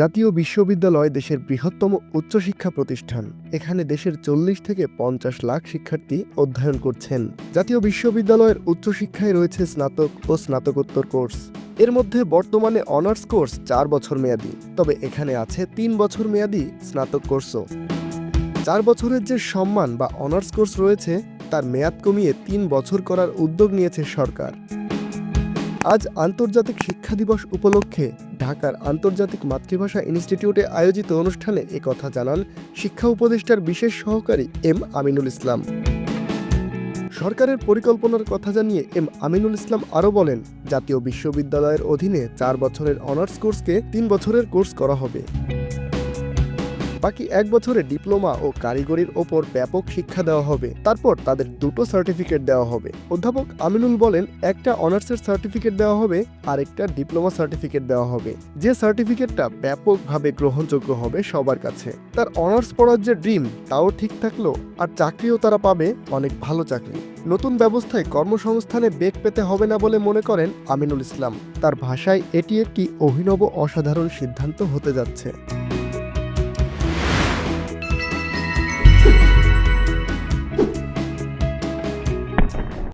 জাতীয় বিশ্ববিদ্যালয় দেশের বৃহত্তম উচ্চশিক্ষা প্রতিষ্ঠান। এখানে দেশের চল্লিশ থেকে পঞ্চাশ লাখ শিক্ষার্থী অধ্যয়ন করছেন। জাতীয় বিশ্ববিদ্যালয়ের উচ্চশিক্ষায় রয়েছে স্নাতক ও স্নাতকোত্তর কোর্স। এর মধ্যে বর্তমানে অনার্স কোর্স চার বছর মেয়াদি, তবে এখানে আছে তিন বছর মেয়াদি স্নাতক কোর্সও। চার বছরের যে সম্মান বা অনার্স কোর্স রয়েছে, তার মেয়াদ কমিয়ে তিন বছর করার উদ্যোগ নিয়েছে সরকার। আজ আন্তর্জাতিক শিক্ষা দিবস উপলক্ষে ঢাকার আন্তর্জাতিক মাতৃভাষা ইনস্টিটিউটে আয়োজিত অনুষ্ঠানে একথা জানান শিক্ষা উপদেষ্টার বিশেষ সহকারী এম আমিনুল ইসলাম। সরকারের পরিকল্পনার কথা জানিয়ে এম আমিনুল ইসলাম আরও বলেন, জাতীয় বিশ্ববিদ্যালয়ের অধীনে চার বছরের অনার্স কোর্সকে তিন বছরের কোর্স করা হবে। বাকি এক বছরে ডিপ্লোমা ও কারিগরির ওপর ব্যাপক শিক্ষা দেওয়া হবে। তারপর তাদের দুটো সার্টিফিকেট দেওয়া হবে। অধ্যাপক আমিনুল বলেন, একটা অনার্সের সার্টিফিকেট দেওয়া হবে আর একটা ডিপ্লোমা সার্টিফিকেট দেওয়া হবে। যে সার্টিফিকেটটা ব্যাপকভাবে গ্রহণযোগ্য হবে সবার কাছে। তার অনার্স পড়ার যে ড্রিম, তাও ঠিক থাকল, আর চাকরিও তারা পাবে, অনেক ভালো চাকরি। নতুন ব্যবস্থায় কর্মসংস্থানে বেগ পেতে হবে না বলে মনে করেন আমিনুল ইসলাম। তার ভাষায় এটি একটি অভিনব অসাধারণ সিদ্ধান্ত হতে যাচ্ছে।